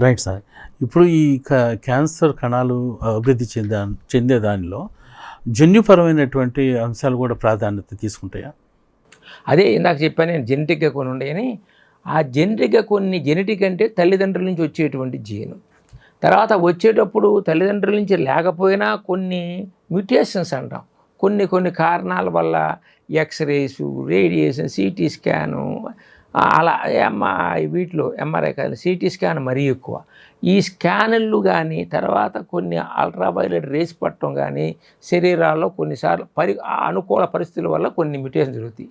Right sir. ఇప్పుడు ఈ క- క్యాన్సర్ కణాలు అభివృద్ధి చెందా చెందే దానిలో జన్యుపరమైనటువంటి అంశాలు కూడా ప్రాధాన్యత తీసుకుంటాయా? అదే ఇందాక చెప్పాను నేను జెనెటిక్గా కొన్ని ఉన్నాయని ఆ జెనెటిక్గా కొన్ని జెనెటిక్ అంటే తల్లిదండ్రుల నుంచి వచ్చేటువంటి జీను. తర్వాత వచ్చేటప్పుడు తల్లిదండ్రుల నుంచి లేకపోయినా కొన్ని మ్యూటేషన్స్ అంటాం. కొన్ని కొన్ని కారణాల వల్ల x rays radiation CT scan అలా ఎంఆర్ఐ వీటిలో ఎంఆర్ఐ కాదు సిటీ స్కాన్ మరీ ఎక్కువ. ఈ స్కానర్లు కానీ తర్వాత కొన్ని అల్ట్రావైలెట్ రేస్ పట్టడం కానీ శరీరాల్లో కొన్నిసార్లు పరి అనుకూల పరిస్థితుల వల్ల కొన్ని మ్యూటేషన్ జరుగుతాయి.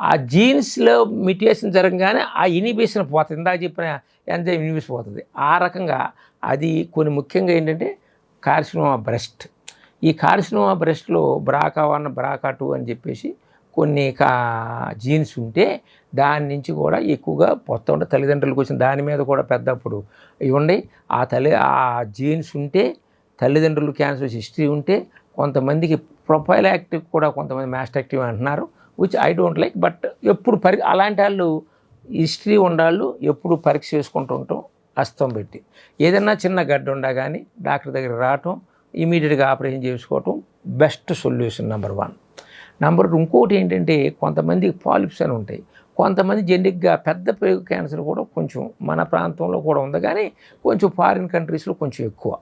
ఆ జీన్స్లో మ్యూటేషన్ జరగగానే ఆ ఇనిబిషన్ పోతుంది. ఇందాక చెప్పిన ఎంజైమ్ ఇనిబిషన్ పోతుంది. ఆ రకంగా అది కొన్ని ముఖ్యంగా ఏంటంటే కార్సినోమా బ్రెస్ట్ ఈ కార్సినోమా బ్రెస్ట్లో బ్రాకా వన్ బ్రాకా టూ అని చెప్పేసి కొన్ని కా జీన్స్ ఉంటే దాని నుంచి కూడా ఎక్కువగా పొత్త ఉంటే తల్లిదండ్రులకు వచ్చిన దాని మీద కూడా పెద్దప్పుడు ఇవ్వండి. ఆ తల్లి ఆ జీన్స్ ఉంటే తల్లిదండ్రులు క్యాన్సర్ హిస్టరీ ఉంటే కొంతమందికి ప్రొఫైల్ యాక్టివ్ కూడా కొంతమంది మ్యాస్టాక్టివ్ అంటున్నారు which I don't like but ఎప్పుడు పరి అలాంటి వాళ్ళు హిస్టరీ ఉండాళ్ళు ఎప్పుడు పరీక్ష చేసుకుంటూ ఉంటాం అస్తం పెట్టి. ఏదైనా చిన్న గడ్డ ఉండా కానీ డాక్టర్ దగ్గర రావటం ఇమీడియట్గా ఆపరేషన్ చేసుకోవటం best solution number one number ఇంకోటి ఏంటంటే కొంతమందికి పాలిప్స్ అని ఉంటాయి. కొంతమంది జెనరిక్గా పెద్ద పేగు క్యాన్సర్ కూడా కొంచెం మన ప్రాంతంలో కూడా ఉంది. కానీ కొంచెం ఫారిన్ కంట్రీస్లో కొంచెం ఎక్కువ.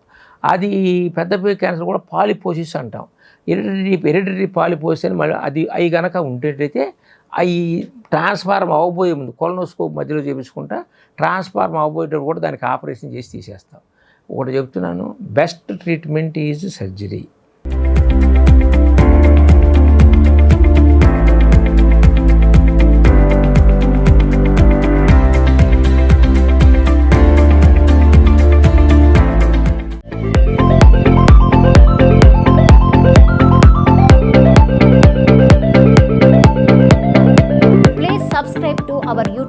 అది పెద్ద పేగు క్యాన్సర్ కూడా పాలిపోసిస్ అంటాం. ఎరిటరీ ఎరిటరీ పాలిపోసిస్ అని మళ్ళీ అది అవి గనక ఉండేటైతే అవి ట్రాన్స్ఫార్మ్ అవ్వబోయే ముందు కొలనోస్కోప్ మధ్యలో చేపించుకుంటా ట్రాన్స్ఫార్మ్ అవ్వబోయేటప్పుడు కూడా దానికి ఆపరేషన్ చేసి తీసేస్తాం. ఒకటి చెప్తున్నాను బెస్ట్ ట్రీట్మెంట్ ఈజ్ సర్జరీ. அவர் யூ